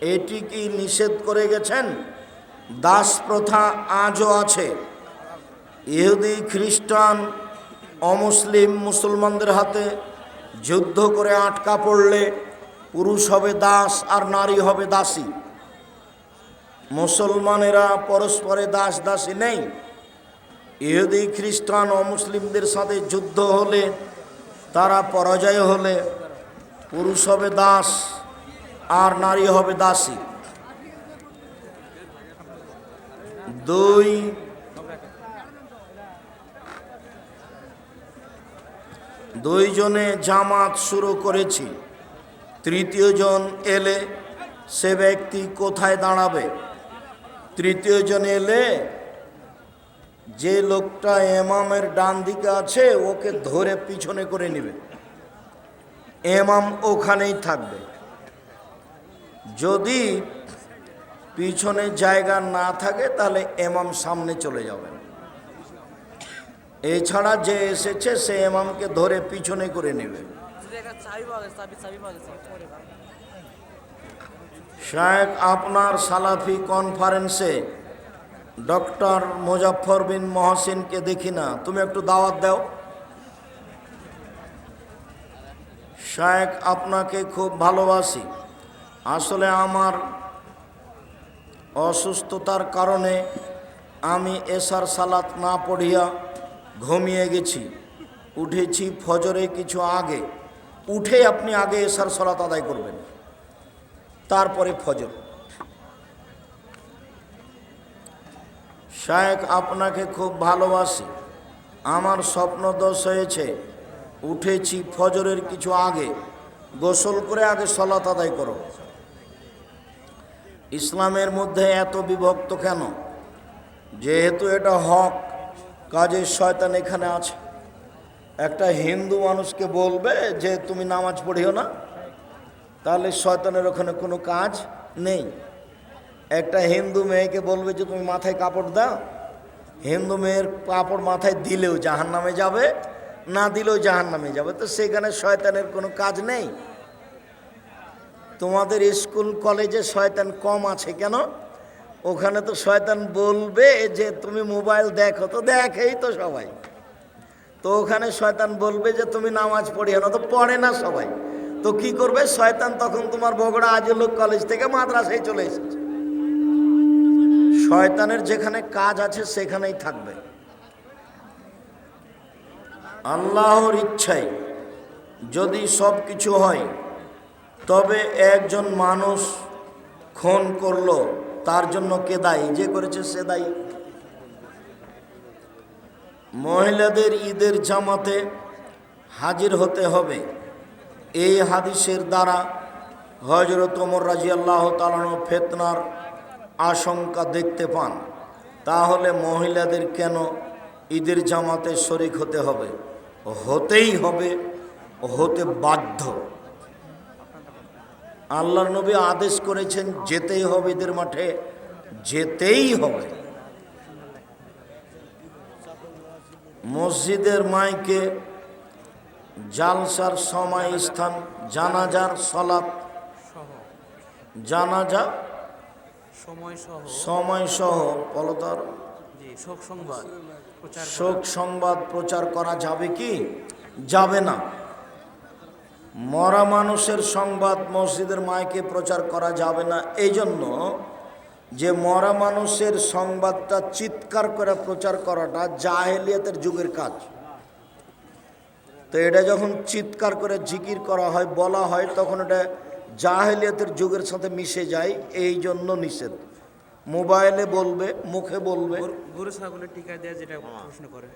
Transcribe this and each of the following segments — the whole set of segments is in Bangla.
এটি কি? নিষেধ করে গেছেন? দাস প্রথা আজও আছে। ইহুদি, খ্রিস্টান, অমুসলিম, মুসলমানদের হাতে যুদ্ধ করে আটকা পড়লে পুরুষ হবে দাস আর নারী হবে দাসী। মুসলমানেরা পরস্পরে দাস দাসী নেই। ইহুদি, খ্রিস্টান, অমুসলিমদের সাথে যুদ্ধ হলে তারা পরাজয় হলে পুরুষ হবে দাস। আর নারী হবে দাসী। দুই, দুইজনে জামাত শুরু করেছি। তৃতীয় জন এলে সে ব্যক্তি কোথায় দাঁড়াবে? তৃতীয় জন এলে যে লোকটা এমামের ডান দিকে আছে, ওকে ধরে পিছনে করে নেবে। এমাম ওখানেই থাকবে। যদি পিছনে জায়গা না থাকে, তাহলে এমাম সামনে চলে যাবেন। এছাড়া যে এসেছে, সে এমামকে ধরে পিছনে করে নেবে। শায়েক আপনার সালাফি কনফারেন্সে ডক্টর মুজাফর বিন মহসিনকে দেখি না। তুমি একটু দাওয়াত দাও। শায়েক আপনাকে খুব ভালোবাসি। আসলে আমার অসুস্থতার কারণে আমি এসার সালাত না পড়িয়া ঘুমিয়ে গেছি। উঠেছি ফজরে কিছু আগে। উঠে আপনি আগে এসার সালাত আদায় করবেন। তারপরে ফজর। শায়েক আপনাকে খুব ভালোবাসি। আমার স্বপ্ন দোষ হয়েছে। উঠেছি ফজরের কিছু আগে। গোসল করে আগে সলাত আদায় করো। ইসলামের মধ্যে এত বিভক্ত কেন? যেহেতু এটা হক কাজের শয়তান এখানে আছে। একটা হিন্দু মানুষকে বলবে যে, তুমি নামাজ পড়িও না? তাহলে শয়তানের ওখানে কোনো কাজ নেই। একটা হিন্দু মেয়েকে বলবে যে, তুমি মাথায় কাপড় দাও। হিন্দু মেয়ের কাপড় মাথায় দিলেও জাহান নামে যাবে, না দিলেও জাহান নামে যাবে। তো সেখানে শয়তানের কোনো কাজ নেই। তোমাদের স্কুল, কলেজে শয়তান কম আছে কেন? ওখানে তো শয়তান বলবে যে, তুমি মোবাইল দেখো। তো দেখেই তো সবাই। তো ওখানে শয়তান বলবে যে, তুমি নামাজ পড়িও না। তো পড়ে না সবাই। তো কি করবে? শয়তান তখন তোমার বগড়া আজলুক কলেজ থেকে মাদ্রাসায় চলে এসেছে। শয়তানের যেখানে কাজ আছে, সেখানেই থাকবে। আল্লাহর ইচ্ছায় যদি সব কিছু হয় তবে একজন মানুষ খুন করল, তার জন্য কে দায়ী? যে করেছে সে দায়ী। মহিলাদের ঈদের জামাতে হাজির হতে হবে। এই হাদিসের দ্বারা হজরত ওমর রাজি আল্লাহ তালানো ফেতনার আশঙ্কা দেখতে পান। তাহলে মহিলাদের কেন ঈদের জামাতে শরিক হতে হবে? হতেই হবে, হতে বাধ্য। আল্লাহর নবী আদেশ করেছেন যেতেই হবে এদের মাঠে যেতেই হবে। মসজিদের মাইকে জালসার সময় স্থান জানাজার সলাৎ জানাজা সময় সহ। সময় সহ বলতার জি শোক সংবাদ প্রচার করা। শোক সংবাদ প্রচার করা যাবে কি? যাবে না। মরা মানুষের সংবাদ মসজিদের মাইকে প্রচার করা যাবে না। এই জন্য যে মরা মানুষের সংবাদটা চিৎকার করে প্রচার করাটা জাহেলিয়াতের যুগের কাজ। তো এটা যখন চিৎকার করে জিকির করা হয়, বলা হয়, তখন এটা জাহেলিয়াতের যুগের সাথে মিশে যায়। এই জন্য নিষেধ। মোবাইলে বলবে, মুখে বলবে। গরু- ছাগলের টিকা দেওয়া যেটা প্রশ্ন করে।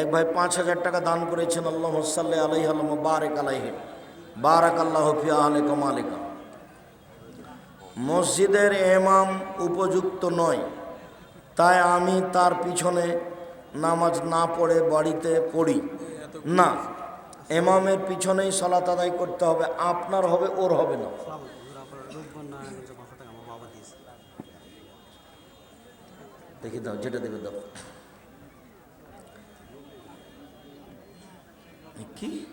এক ভাই পাঁচ হাজার টাকা দান করেছেন আল্লাহ সাল্লাহ আলম বারেক আলাইহি। বারাক আল্লাহ ফিয়া আলেকম আলেকা মসজিদের এমাম উপযুক্ত নয় তাই আমি তার পিছনে নামাজ না পড়ে বাড়িতে পড়ি। না এমামের পিছনেই সলাত আদায় করতে হবে আপনার হবে ওর হবে না। দেখি দাও যেটা দেবে দাও। কি?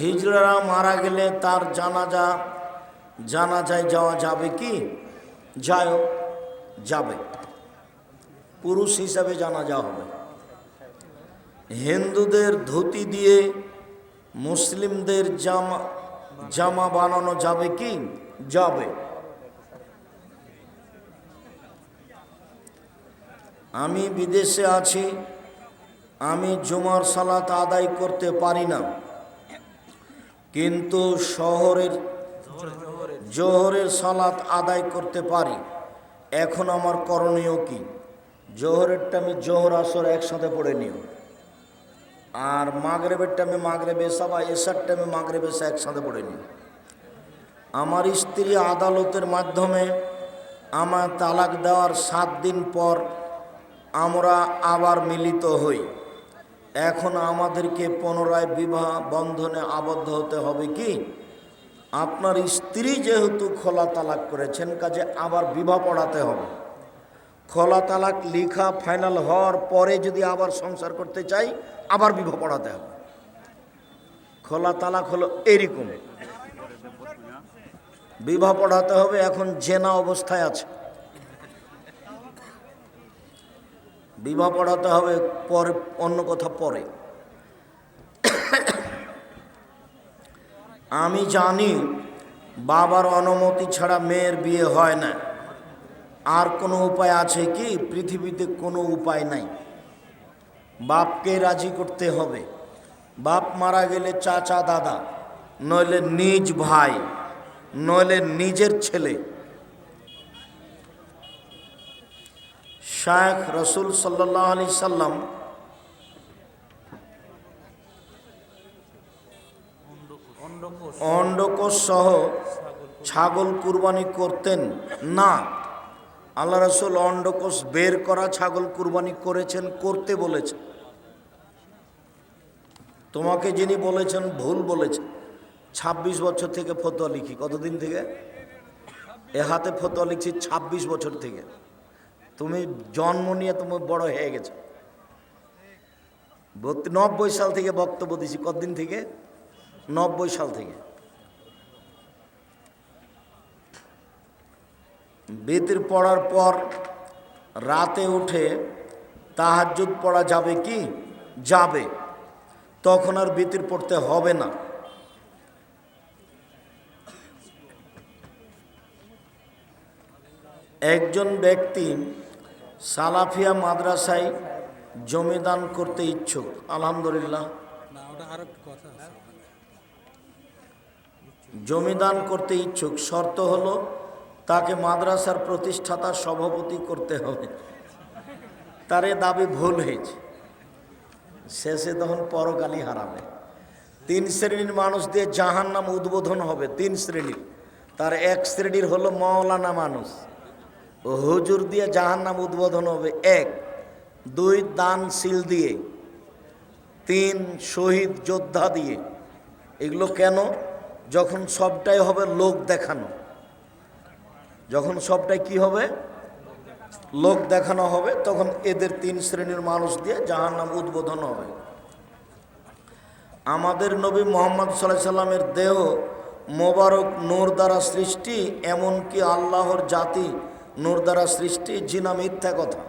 হিজড়ারা মারা গেলে তার জানাজা, জানাজায় যাওয়া যাবে কি? যায় যাবে। পুরুষ হিসাবে জানাজা হবে। হিন্দুদের ধুতি দিয়ে মুসলিমদের জামা জামা বানানো যাবে কি? যাবে। আমি বিদেশে আছি আমি জুমার সালাত আদায় করতে পারি না। কিন্তু শহরের জোহরের সালাত আদায় করতে পারি। এখন আমার করণীয় কি? জোহরেরটা আমি জোহর আসর একসাথে পড়ে নিও। আর মাগরেবেরটা আমি মাগরেব এসা বা এসারটা আমি মাগরেব এসা একসাথে পড়ে নিও। আমার স্ত্রী আদালতের মাধ্যমে আমার তালাক দেওয়ার সাত দিন পর আমরা আবার মিলিত হই। এখন আমাদেরকে পুনরায় বিবাহ বন্ধনে আবদ্ধ হতে হবে কি? আপনার স্ত্রী যেহেতু খোলা তালাক করেছেন, কাজে আবার বিবাহ পড়াতে হবে। খোলা তালাক লিখা ফাইনাল হওয়ার পরে যদি আবার সংসার করতে চাই, আবার বিবাহ পড়াতে হবে। খোলা তালাক হলো এরকম। বিবাহ পড়াতে হবে, এখন জেনা অবস্থায় আছে। বিবাহ পড়াতে হবে পরে, অন্য কথা পরে। আমি জানি বাবার অনুমতি ছাড়া মেয়ের বিয়ে হয় না। আর কোনো উপায় আছে কি? পৃথিবীতে কোনো উপায় নাই। বাপকে রাজি করতে হবে। বাপ মারা গেলে চাচা দাদা, নইলে নিজ ভাই, নইলে নিজের ছেলে শায়েখ রসুল সাল্লাহ আলি সাল্লাম অন্ডকোষ সহ ছাগল কুরবানি করতেন। না, আল্লাহ রসুল অন্ডকোষ বের করা ছাগল কুরবানি করেছেন, করতে বলেছেন। তোমাকে যিনি বলেছেন, ভুল বলেছেন। ২৬ বছর থেকে ফতোয়া লিখি। কতদিন থেকে? এ হাতে ফতোয়া লিখছি ২৬ বছর থেকে। তুমি জন্ম নিয়ে তুমি বড় হয়ে গেছো। নব্বই সাল থেকে বক্তব্য দিছি, কতদিন থেকে? নব্বই সাল থেকে। বেতের পড়ার পর রাতে উঠে তাহাজ্জুদ পড়া যাবে কি? যাবে। তখন আর বেতের পড়তে হবে না। একজন ব্যক্তি সালাফিয়া মাদ্রাসায় জমিদান করতে ইচ্ছুক আলহামদুলিল্লাহ। জমিদান করতে ইচ্ছুক শর্ত হলো তাকে মাদ্রাসার প্রতিষ্ঠাতা সভাপতি করতে হবে। তার এ দাবি ভুল হয়েছে। শেষে তখন পরকালই হারাবে। তিন শ্রেণির মানুষ দিয়ে জাহান নাম উদ্বোধন হবে তিন শ্রেণির। তার এক শ্রেণির হলো মৌলানা মানুষ। হুজুর দিয়ে জাহান নাম উদ্বোধন হবে। এক। দুই দান দানশীল দিয়ে। তিন, শহীদ যোদ্ধা দিয়ে। এগুলো কেন? যখন সবটাই হবে লোক দেখানো। যখন সবটাই কি হবে? লোক দেখানো হবে, তখন এদের তিন শ্রেণির মানুষ দিয়ে জাহান নাম উদ্বোধন হবে। আমাদের নবী মোহাম্মদ সাল্লাহ সাল্লামের দেহ মোবারক নূর দ্বারা সৃষ্টি, এমনকি আল্লাহর জাতি নূর দ্বারা সৃষ্টি, জিনা মিথ্যা কথা।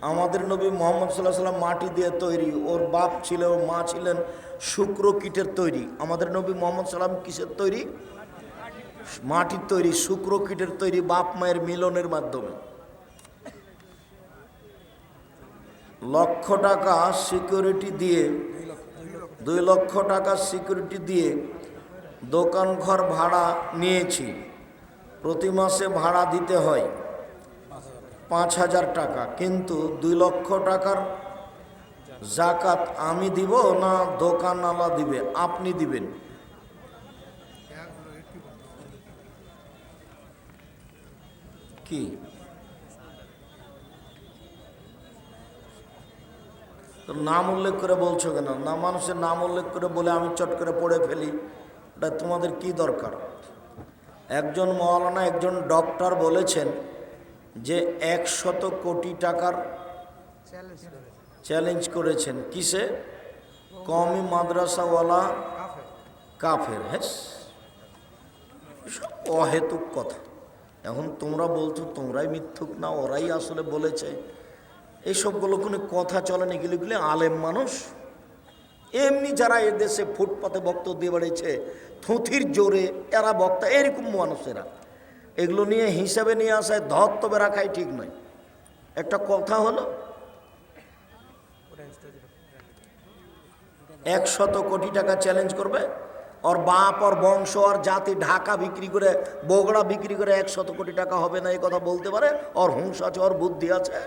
আমাদের নবী মোহাম্মদ সাল্লাহ সাল্লাম মাটি দিয়ে তৈরি, ওর বাপ ছিল, মা ছিলেন শুক্র কীটের তৈরি। আমাদের নবী মোহাম্মদ সাল্লাম কিসের তৈরি? মাটির তৈরি, শুক্র কীটের তৈরি বাপ মায়ের মিলনের মাধ্যমে। লক্ষ টাকা সিকিউরিটি দিয়ে, দুই লক্ষ টাকা সিকিউরিটি দিয়ে দোকান ঘর ভাড়া নিয়েছি। প্রতি মাসে ভাড়া দিতে হয়। পাঁচ হাজার টাকা, কিন্তু দুই লক্ষ টাকার জাকাত আমি দিব না দোকানওয়ালা দিবে, আপনি দিবেন? কি? নাম উল্লেখ করে বলছো কেন? না, মানুষের নাম উল্লেখ করে বলে আমি চট করে পড়ে ফেলি। এটা তোমাদের কি দরকার? একজন মহালানা একজন ডক্টর বলেছেন যে একশত কোটি টাকার চ্যালেঞ্জ করেছেন। কিসে? কমি মাদ্রাসাওয়ালা কাফের। হ্যাঁ সব অহেতুক কথা। এখন তোমরা বলছো, তোমরাই মিথ্যুক না, ওরাই আসলে বলেছে। এইসবগুলো কোনো কথা চলে না এগুলিগুলি আলেম মানুষ। এমনি যারা এদেশে ফুটপাতে বক্তব্য দিয়ে বেড়েছে থুথির জোরে এরা বক্তা, এরকম মানুষেরা। এগুলো নিয়ে হিসাবে নিয়ে আসায় ধত্তবে রাখাই ঠিক নয়। একটা কথা হলো, একশত কোটি টাকা চ্যালেঞ্জ করবে, ওর বাপ, ওর বংশ আর জাতি ঢাকা বিক্রি করে, বগড়া বিক্রি করে একশত কোটি টাকা হবে না, এই কথা বলতে পারে? ওর হুঁশ আছে, ওর বুদ্ধি আছে।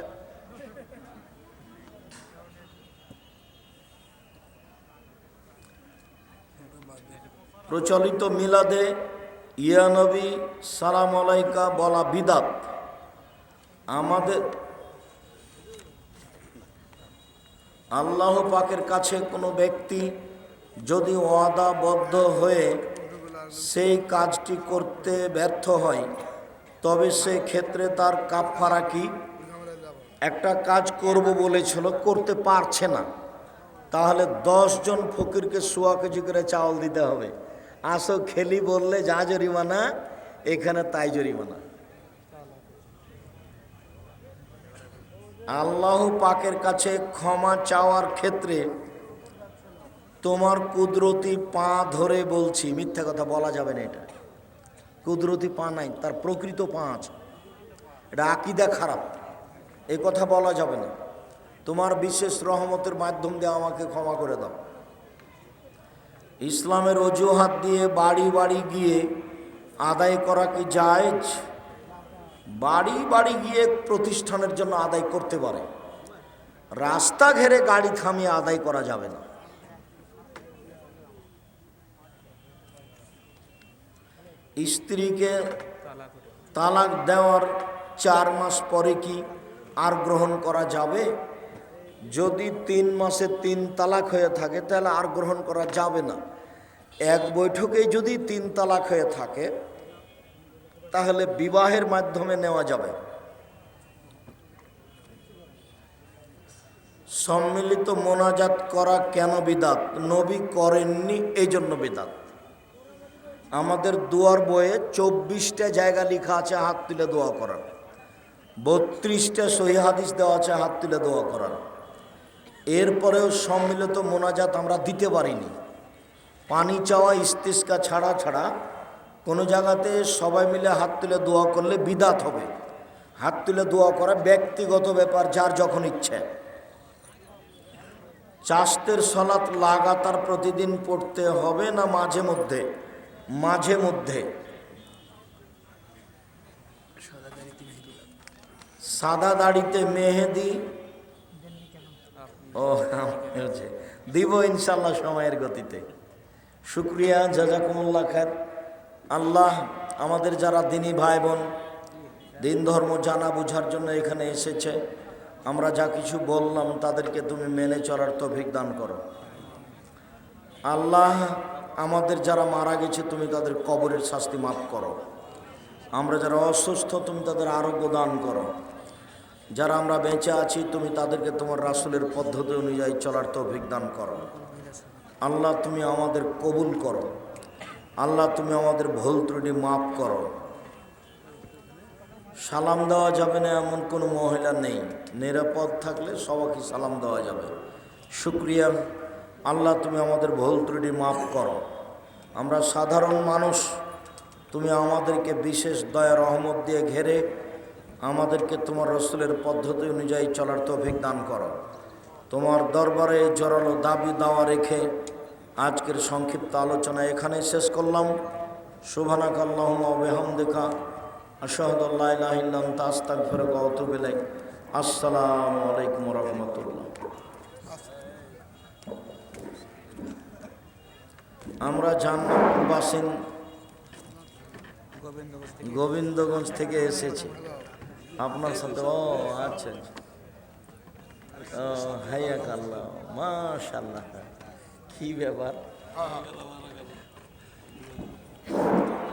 প্রচলিত মিলাদে ইয়ানবী সালাম আলাইকা, বলা বিদাত। আমাদের আল্লাহ পাকের কাছে কোনো ব্যক্তি যদি ওয়াদাবদ্ধ হয়ে সেই কাজটি করতে ব্যর্থ হয়, তবে সে ক্ষেত্রে তার কাফারা কি? একটা কাজ করব বলেছিল, করতে পারছে না। তাহলে দশজন ফকিরকে সোয়া কেজি করে চাউল দিতে হবে। আসো খেলি বললে যা জরিমানা, এখানে তাই জরিমানা। আল্লাহ পাকের কাছে ক্ষমা চাওয়ার ক্ষেত্রে তোমার কুদরতি পা ধরে বলছি, মিথ্যা কথা বলা যাবে না এটা। কুদরতি পা নাই, তার প্রকৃত পা আছে। এটা আকিদা খারাপ, এ কথা বলা যাবে না। তোমার বিশেষ রহমতের মাধ্যম দিয়ে আমাকে ক্ষমা করে দাও। ইসলামের অজুহাত দিয়ে বাড়ি বাড়ি গিয়ে আদায় করা কি জায়জ? বাড়ি বাড়ি গিয়ে প্রতিষ্ঠানের জন্য আদায় করতে পারে। রাস্তা ঘেরে গাড়ি থামিয়ে আদায় করা যাবে না। স্ত্রীকে তালাক দেওয়ার চার মাস পরে কি আর গ্রহণ করা যাবে? যদি তিন মাসে তিন তালাক হয়ে থাকে, তাহলে আর গ্রহণ করা যাবে না। এক বৈঠকেই যদি তিন তালাক হয়ে থাকে, তাহলে বিবাহের মাধ্যমে নেওয়া যাবে। সম্মিলিত মোনাজাত করা কেন বিদাত? নবী করেননি এই জন্য বিদাত। আমাদের দুয়ার বইয়ে চব্বিশটা জায়গা লেখা আছে, হাত তুলে দোয়া করার। বত্রিশটা সহি হাদিস দেওয়া আছে, হাত তুলে দোয়া করার। এরপরেও সম্মিলিত মোনাজাত আমরা দিতে পারিনি। পানি চাওয়া, ইস্তিস্কা ছাড়া ছাড়া কোনো জায়গাতে সবাই মিলে হাত তুলে দোয়া করলে বিদাত হবে। হাত তুলে দোয়া করা ব্যক্তিগত ব্যাপার, যার যখন ইচ্ছে। চাষতের সলাৎ লাগাতার প্রতিদিন পড়তে হবে না মাঝে মধ্যে? মাঝে মধ্যে। সাদা দাড়িতে মেহেদি ও হচ্ছে। দিব ইনশাল্লাহ সময়ের গতিতে। শুক্রিয়া, জাজাকুমুল্লাহ খার আল্লাহ আমাদের যারা দিনী ভাই বোন দিন ধর্ম জানা বুঝার জন্য এখানে এসেছে, আমরা যা কিছু বললাম তাদেরকে তুমি মেনে চলার তৌফিক দান করো। আল্লাহ আমাদের যারা মারা গেছে, তুমি তাদের কবরের শাস্তি মাফ করো। আমরা যারা অসুস্থ, তুমি তাদের আরোগ্য দান করো। যারা আমরা বেঁচে আছি, তুমি তাদেরকে তোমার রাসুলের পদ্ধতি অনুযায়ী চলার তৌফিক দান করো। আল্লাহ, তুমি আমাদের কবুল করো। আল্লাহ, তুমি আমাদের ভুল ত্রুটি মাফ করো। সালাম দেওয়া যাবে না এমন কোনো মহিলা নেই। নিরাপদ থাকলে সবাইকে সালাম দেওয়া যাবে। শুক্রিয়া। আল্লাহ, তুমি আমাদের ভুল ত্রুটি মাফ করো। আমরা সাধারণ মানুষ, তুমি আমাদেরকে বিশেষ দয়া, রহমত দিয়ে ঘেরে আমাদেরকে তোমার রসুলের পদ্ধতি অনুযায়ী চলার তৌফিক দান করো। তোমার দরবারে জোরালো দাবি দাওয়া রেখে আজকের সংক্ষিপ্ত আলোচনা এখানে শেষ করলাম। শুভানাক আল্লাহম বেহামদেকা। আশাহদুল্লাহ তাস্তাক ফেরক অতুবিলাই আসসালামু আলাইকুম রহমতুল্লাহ। আমরা জান্নাতুল বাসিন গোবিন্দগঞ্জ থেকে এসেছি। আপনার সাথে ও আচ্ছা আচ্ছা। ও হাইয়াক আল্লাহ মাশাল্লাহ কি ব্যাপার?